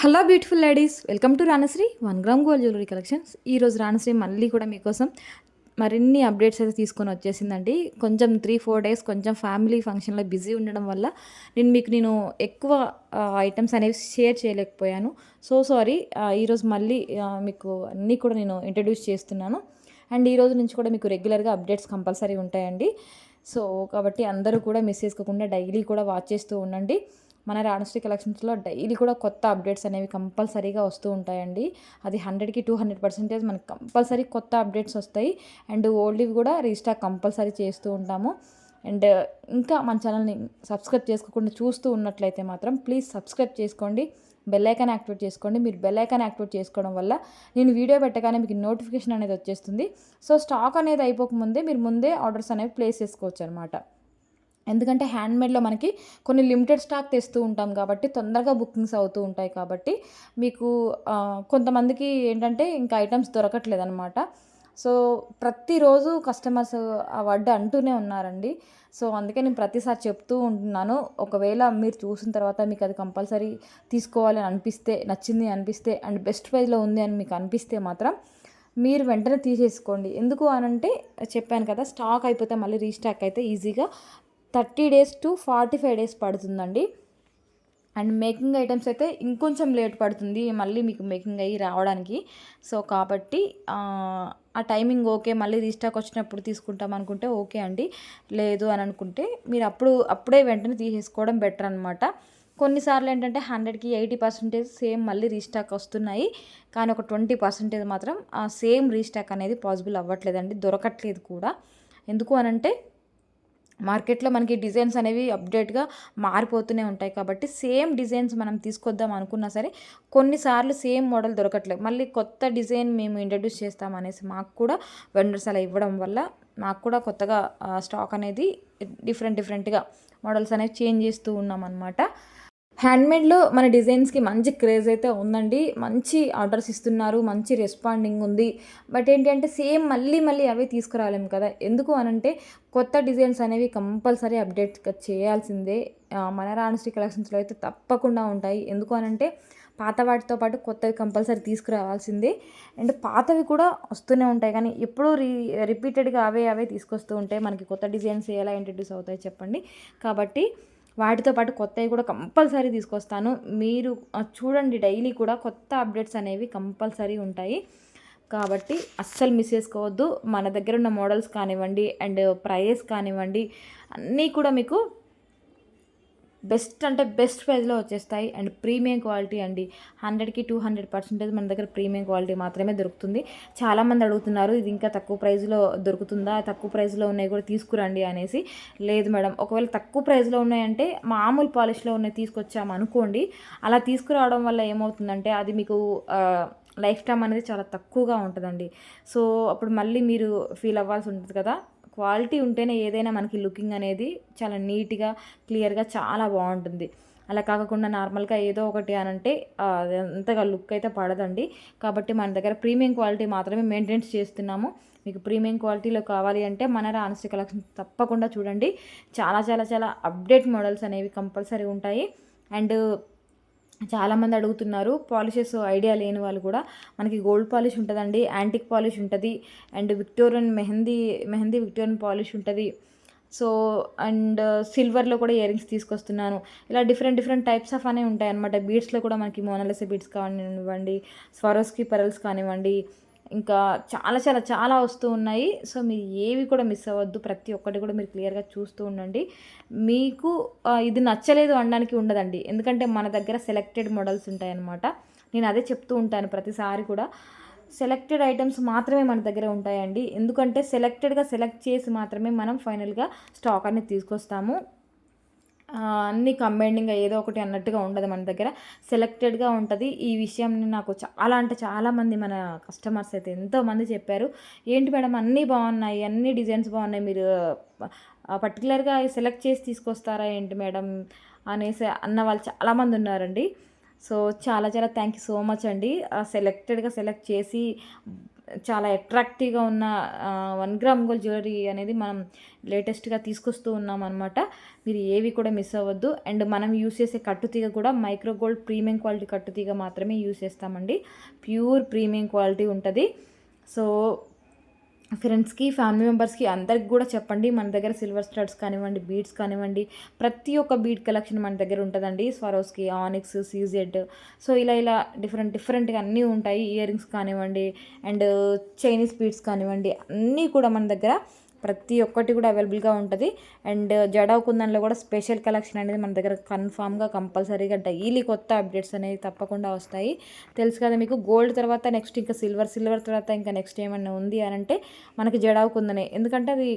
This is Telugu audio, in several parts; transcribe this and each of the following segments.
Hello beautiful ladies welcome to Ranasri one gram gold jewellery collections ఈరోజు రాణశ్రీ మళ్ళీ కూడా మీకోసం మరిన్ని అప్డేట్స్ అయితే తీసుకొని వచ్చేసిందండి. కొంచెం త్రీ ఫోర్ డేస్ కొంచెం ఫ్యామిలీ ఫంక్షన్లో బిజీ ఉండడం వల్ల నేను మీకు నేను ఎక్కువ ఐటమ్స్ అనేవి షేర్ చేయలేకపోయాను. సో సారీ ఈరోజు మళ్ళీ మీకు అన్నీ కూడా నేను ఇంట్రడ్యూస్ చేస్తున్నాను. అండ్ ఈ రోజు నుంచి కూడా మీకు రెగ్యులర్గా అప్డేట్స్ కంపల్సరీ ఉంటాయండి. సో కాబట్టి అందరూ కూడా మిస్ చేసుకోకుండా డైలీ కూడా వాచ్ చేస్తూ ఉండండి. మన రాణశ్రీ కలెక్షన్స్లో డైలీ కూడా కొత్త అప్డేట్స్ అనేవి కంపల్సరీగా వస్తూ ఉంటాయండి. అది హండ్రెడ్కి టూ హండ్రెడ్ పర్సెంటేజ్ మనకి కంపల్సరీ కొత్త అప్డేట్స్ వస్తాయి. అండ్ ఓల్డ్వి కూడా రీస్టాక్ కంపల్సరీ చేస్తూ ఉంటాము. అండ్ ఇంకా మన ఛానల్ని సబ్స్క్రైబ్ చేసుకోకుండా చూస్తూ ఉన్నట్లయితే మాత్రం ప్లీజ్ సబ్స్క్రైబ్ చేసుకోండి. బెల్ ఐకాన్ యాక్టివేట్ చేసుకోండి. మీరు బెల్ ఐకాన్ యాక్టివేట్ చేసుకోవడం వల్ల నేను వీడియో పెట్టగానే మీకు నోటిఫికేషన్ అనేది వచ్చేస్తుంది. సో స్టాక్ అనేది అయిపోకముందే మీరు ముందే ఆర్డర్స్ అనేవి ప్లేస్ చేసుకోవచ్చు అనమాట ఎందుకంటే హ్యాండ్మేడ్లో మనకి కొన్ని లిమిటెడ్ స్టాక్ తెస్తూ ఉంటాం కాబట్టి తొందరగా బుకింగ్స్ అవుతూ ఉంటాయి కాబట్టి మీకు కొంతమందికి ఏంటంటే ఇంకా ఐటమ్స్ దొరకట్లేదు అనమాట సో ప్రతిరోజు కస్టమర్స్ ఆ వర్డ్ అంటూనే ఉన్నారండి. సో అందుకే నేను ప్రతిసారి చెప్తూ ఉంటున్నాను. ఒకవేళ మీరు చూసిన తర్వాత మీకు అది కంపల్సరీ తీసుకోవాలని అనిపిస్తే నచ్చింది అనిపిస్తే అండ్ బెస్ట్ ప్రైజ్లో ఉంది అని మీకు అనిపిస్తే మాత్రం మీరు వెంటనే తీసేసుకోండి. ఎందుకు అనంటే చెప్పాను కదా స్టాక్ అయిపోతే మళ్ళీ రీస్టాక్ అయితే ఈజీగా thirty days to forty five days పడుతుందండి. అండ్ మేకింగ్ ఐటమ్స్ అయితే ఇంకొంచెం లేట్ పడుతుంది మళ్ళీ మీకు మేకింగ్ అయ్యి రావడానికి. సో కాబట్టి ఆ, టైమింగ్ ఓకే మళ్ళీ రీస్టాక్ వచ్చినప్పుడు తీసుకుంటాం అనుకుంటే ఓకే అండి. లేదు అని అనుకుంటే మీరు అప్పుడు అప్పుడే వెంటనే తీసేసుకోవడం బెటర్ అనమాట కొన్నిసార్లు ఏంటంటే హండ్రెడ్కి ఎయిటీ పర్సెంటేజ్ సేమ్ మళ్ళీ రీస్టాక్ వస్తున్నాయి. కానీ ఒక ట్వంటీ పర్సెంటేజ్ మాత్రం ఆ సేమ్ రీస్టాక్ అనేది పాసిబుల్ అవ్వట్లేదండి దొరకట్లేదు కూడా. ఎందుకు అనంటే మార్కెట్లో మనకి డిజైన్స్ అనేవి అప్డేట్గా మారిపోతూనే ఉంటాయి. కాబట్టి సేమ్ డిజైన్స్ మనం తీసుకొద్దాం అనుకున్నా సరే కొన్నిసార్లు సేమ్ మోడల్ దొరకట్లేదు. మళ్ళీ కొత్త డిజైన్ మేము ఇంట్రడ్యూస్ చేస్తాం అనేసి మాకు కూడా వెండర్స్ అలా ఇవ్వడం వల్ల మాకు కూడా కొత్తగా స్టాక్ అనేది డిఫరెంట్ డిఫరెంట్గా మోడల్స్ అనేవి చేంజ్ చేస్తూ ఉన్నాం అనమాట హ్యాండ్మేడ్లో మన డిజైన్స్కి మంచి క్రేజ్ అయితే ఉందండి. మంచి ఆర్డర్స్ ఇస్తున్నారు మంచి రెస్పాండింగ్ ఉంది. బట్ ఏంటి అంటే సేమ్ మళ్ళీ మళ్ళీ అవే తీసుకురాలేము కదా. ఎందుకు అనంటే కొత్త డిజైన్స్ అనేవి కంపల్సరీ అప్డేట్ చేయాల్సిందే. మన రాణశ్రీ కలెక్షన్స్లో అయితే తప్పకుండా ఉంటాయి. ఎందుకు అనంటే పాత వాటితో పాటు కొత్తవి కంపల్సరీ తీసుకురావాల్సిందే. అండ్ పాతవి కూడా వస్తూనే ఉంటాయి. కానీ ఎప్పుడూ రీ రిపీటెడ్గా అవే అవే తీసుకొస్తూ ఉంటే మనకి కొత్త డిజైన్స్ ఎలా ఇంట్రడ్యూస్ అవుతాయి చెప్పండి. కాబట్టి వాటితో పాటు కొత్తవి కూడా కంపల్సరీ తీసుకొస్తాను. మీరు చూడండి డైలీ కూడా కొత్త అప్డేట్స్ అనేవి కంపల్సరీ ఉంటాయి. కాబట్టి అస్సలు మిస్ చేసుకోవద్దు. మన దగ్గర ఉన్న మోడల్స్ కానివ్వండి అండ్ ప్రైజెస్ కానివ్వండి అన్నీ కూడా మీకు బెస్ట్ అంటే బెస్ట్ ప్రైస్లో వచ్చేస్తాయి అండ్ ప్రీమియం క్వాలిటీ అండి. హండ్రెడ్కి టూ హండ్రెడ్ పర్సెంటేజ్ మన దగ్గర ప్రీమియం క్వాలిటీ మాత్రమే దొరుకుతుంది. చాలామంది అడుగుతున్నారు ఇది ఇంకా తక్కువ ప్రైస్లో దొరుకుతుందా? తక్కువ ప్రైస్లో ఉన్నాయి కూడా తీసుకురండి అనేసి. లేదు మేడం ఒకవేళ తక్కువ ప్రైస్లో ఉన్నాయంటే మామూలు పాలిష్లో ఉన్నాయి తీసుకొచ్చాము అనుకోండి. అలా తీసుకురావడం వల్ల ఏమవుతుందంటే అది మీకు లైఫ్ టైం అనేది చాలా తక్కువగా ఉంటుందండి. సో అప్పుడు మళ్ళీ మీరు ఫీల్ అవ్వాల్సి ఉంటుంది కదా. క్వాలిటీ ఉంటేనే ఏదైనా మనకి లుకింగ్ అనేది చాలా నీట్గా క్లియర్గా చాలా బాగుంటుంది. అలా కాకుండా నార్మల్గా ఏదో ఒకటి అని అంటే అంతగా లుక్ అయితే పడదండి. కాబట్టి మన దగ్గర ప్రీమియం క్వాలిటీ మాత్రమే మెయింటెన్స్ చేస్తున్నాము. మీకు ప్రీమియం క్వాలిటీలో కావాలి అంటే మన రానస్టి కలెక్షన్ తప్పకుండా చూడండి. చాలా చాలా చాలా అప్డేట్ మోడల్స్ అనేవి కంపల్సరీ ఉంటాయి. అండ్ చాలామంది అడుగుతున్నారు పాలిషెస్ ఐడియా లేని వాళ్ళు కూడా మనకి గోల్డ్ పాలిష్ ఉంటుందండి యాంటిక్ పాలిష్ ఉంటుంది and Victorian mehndi mehndi Victorian polish ఉంటుంది. సో అండ్ సిల్వర్లో కూడా ఇయర్ రింగ్స్ తీసుకొస్తున్నాను. ఇలా డిఫరెంట్ డిఫరెంట్ టైప్స్ ఆఫ్ అనేవి ఉంటాయి అనమాట బీడ్స్లో కూడా మనకి మోనాలిసా బీడ్స్ కానివ్వండి స్వరోస్కి పెరల్స్ కానివ్వండి ఇంకా చాలా చాలా చాలా వస్తూ ఉన్నాయి. సో మీరు ఏవి కూడా మిస్ అవ్వద్దు. ప్రతి ఒక్కటి కూడా మీరు క్లియర్గా చూస్తూ ఉండండి. మీకు ఇది నచ్చలేదు అనడానికి ఉండదండి. ఎందుకంటే మన దగ్గర సెలెక్టెడ్ మోడల్స్ ఉంటాయన్నమాట. నేను అదే చెప్తూ ఉంటాను ప్రతిసారి కూడా. సెలెక్టెడ్ ఐటమ్స్ మాత్రమే మన దగ్గర ఉంటాయండి. ఎందుకంటే సెలెక్టెడ్గా సెలెక్ట్ చేసి మాత్రమే మనం ఫైనల్గా స్టాక్ అనేది తీసుకొస్తాము. అన్నీ కంబైండింగ్గా ఏదో ఒకటి అన్నట్టుగా ఉండదు మన దగ్గర. సెలెక్టెడ్గా ఉంటుంది. ఈ విషయం నాకు చాలా అంటే చాలామంది మన కస్టమర్స్ అయితే ఎంతోమంది చెప్పారు. ఏంటి మేడం అన్నీ బాగున్నాయి అన్ని డిజైన్స్ బాగున్నాయి. మీరు పర్టికులర్గా సెలెక్ట్ చేసి తీసుకొస్తారా ఏంటి మేడం? అనేసి అన్న వాళ్ళు చాలామంది ఉన్నారండి. సో చాలా చాలా థ్యాంక్ యూ సో మచ్ అండి. సెలెక్టెడ్గా సెలెక్ట్ చేసి చాలా అట్రాక్టివ్గా ఉన్న వన్ గ్రామ్ గోల్డ్ జ్యువెలరీ అనేది మనం లేటెస్ట్గా తీసుకొస్తూ ఉన్నాం అనమాట మీరు ఏవి కూడా మిస్ అవ్వద్దు. అండ్ మనం యూస్ చేసే కట్టుతీగ కూడా మైక్రో గోల్డ్ ప్రీమియం క్వాలిటీ కట్టుతీగ మాత్రమే యూస్ చేస్తామండి. ప్యూర్ ప్రీమియం క్వాలిటీ ఉంటుంది. సో ఫ్రెండ్స్కి ఫ్యామిలీ మెంబర్స్కి అందరికి కూడా చెప్పండి. మన దగ్గర సిల్వర్ స్టడ్స్ కానివ్వండి బీడ్స్ కానివ్వండి ప్రతి ఒక్క బీడ్ కలెక్షన్ మన దగ్గర ఉంటుందండి. Swarovski onyx CZ. సో ఇలా ఇలా డిఫరెంట్ డిఫరెంట్గా అన్నీ ఉంటాయి. ఇయర్ రింగ్స్ కానివ్వండి అండ్ చైనీస్ బీడ్స్ కానివ్వండి అన్నీ కూడా మన దగ్గర ప్రతి ఒక్కటి కూడా అవైలబుల్గా ఉంటుంది. అండ్ జడా కుందన్లో కూడా స్పెషల్ కలెక్షన్ అనేది మన దగ్గర కన్ఫామ్గా కంపల్సరీగా డైలీ కొత్త అప్డేట్స్ అనేవి తప్పకుండా వస్తాయి. తెలుసు కదా మీకు గోల్డ్ తర్వాత నెక్స్ట్ ఇంకా సిల్వర్ సిల్వర్ తర్వాత ఇంకా నెక్స్ట్ ఏమన్నా ఉంది అని అంటే మనకి జడావు కుందనే ఎందుకంటే అది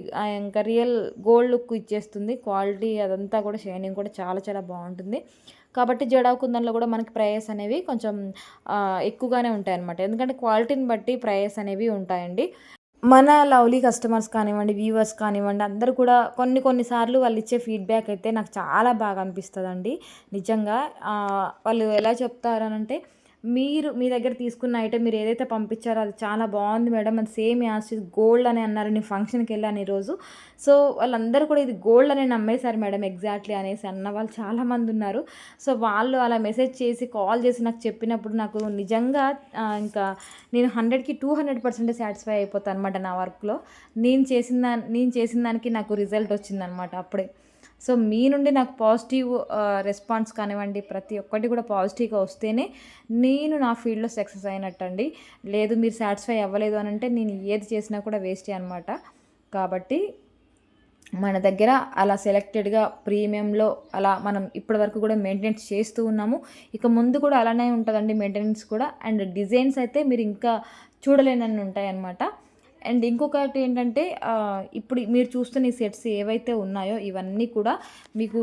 ఇంకా రియల్ గోల్డ్ లుక్ ఇచ్చేస్తుంది. క్వాలిటీ అదంతా కూడా షైనింగ్ కూడా చాలా చాలా బాగుంటుంది. కాబట్టి జడావు కుందంలో కూడా మనకి ప్రైస్ అనేవి కొంచెం ఎక్కువగానే ఉంటాయి అనమాట ఎందుకంటే క్వాలిటీని బట్టి ప్రైస్ అనేవి ఉంటాయండి. మన లవ్లీ కస్టమర్స్ కానివ్వండి వ్యూవర్స్ కానివ్వండి అందరూ కూడా కొన్ని కొన్నిసార్లు వాళ్ళు ఇచ్చే ఫీడ్బ్యాక్ అయితే నాకు చాలా బాగా అనిపిస్తుందండి. నిజంగా వాళ్ళు ఎలా చెప్తారనంటే మీరు మీ దగ్గర తీసుకున్న ఐటెం మీరు ఏదైతే పంపించారో అది చాలా బాగుంది మేడం. అది సేమ్ యాస్ గోల్డ్ అని అన్నారు. నేను ఫంక్షన్కి వెళ్ళాను ఈరోజు. సో వాళ్ళందరూ కూడా ఇది గోల్డ్ అని నమ్మేశారు మేడం ఎగ్జాక్ట్లీ అనేసి అన్న వాళ్ళు చాలామంది ఉన్నారు. సో వాళ్ళు అలా మెసేజ్ చేసి కాల్ చేసి నాకు చెప్పినప్పుడు నాకు నిజంగా ఇంకా నేను హండ్రెడ్కి టూ హండ్రెడ్ పర్సెంట్ సాటిస్ఫై అయిపోతాను అనమాట నా వర్క్లో నేను చేసిన నేను చేసిన దానికి నాకు రిజల్ట్ వచ్చిందనమాట అప్పుడే. సో మీ నుండి నాకు పాజిటివ్ రెస్పాన్స్ కానివ్వండి ప్రతి ఒక్కటి కూడా పాజిటివ్గా వస్తేనే నేను నా ఫీల్డ్లో సక్సెస్ అయినట్టండి. లేదు మీరు సాటిస్ఫై అవ్వలేదు అని అంటే నేను ఏది చేసినా కూడా వేస్టే అనమాట కాబట్టి మన దగ్గర అలా సెలెక్టెడ్గా ప్రీమియంలో అలా మనం ఇప్పటి వరకు కూడా మెయింటెనెన్స్ చేస్తూ ఉన్నాము. ఇక ముందు కూడా అలానే ఉంటుందండి మెయింటెనెన్స్ కూడా. అండ్ డిజైన్స్ అయితే మీరు ఇంకా చూడలేనని ఉంటాయన్నమాట. అండ్ ఇంకొకటి ఏంటంటే ఇప్పుడు మీరు చూస్తున్న ఈ సెట్స్ ఏవైతే ఉన్నాయో ఇవన్నీ కూడా మీకు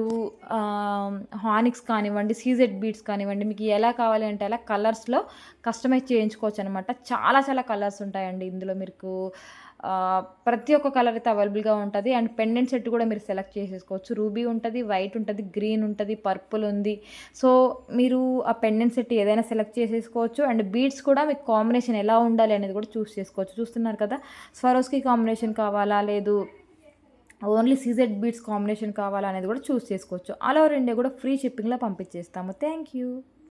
హానిక్స్ కానివ్వండి సీజెడ్ బీట్స్ కానివ్వండి మీకు ఎలా కావాలి అంటే అలా కలర్స్లో కస్టమైజ్ చేయించుకోవచ్చు అనమాట చాలా చాలా కలర్స్ ఉంటాయండి ఇందులో మీకు. ప్రతి ఒక్క కలర్ అయితే అవైలబుల్గా ఉంటుంది. అండ్ పెండెంట్ సెట్ కూడా మీరు సెలెక్ట్ చేసేసుకోవచ్చు. రూబీ ఉంటుంది వైట్ ఉంటుంది గ్రీన్ ఉంటుంది పర్పుల్ ఉంది. సో మీరు ఆ పెండెంట్ సెట్ ఏదైనా సెలెక్ట్ చేసేసుకోవచ్చు. అండ్ బీడ్స్ కూడా మీకు కాంబినేషన్ ఎలా ఉండాలి అనేది కూడా చూస్ చేసుకోవచ్చు. చూస్తున్నారు కదా? స్వరోస్కి కాంబినేషన్ కావాలా? లేదు ఓన్లీ సీజెడ్ బీడ్స్ కాంబినేషన్ కావాలా? అనేది కూడా చూస్ చేసుకోవచ్చు. ఆల్ ఓవర్ ఇండియా కూడా ఫ్రీ షిప్పింగ్లో పంపించేస్తాము. Thank you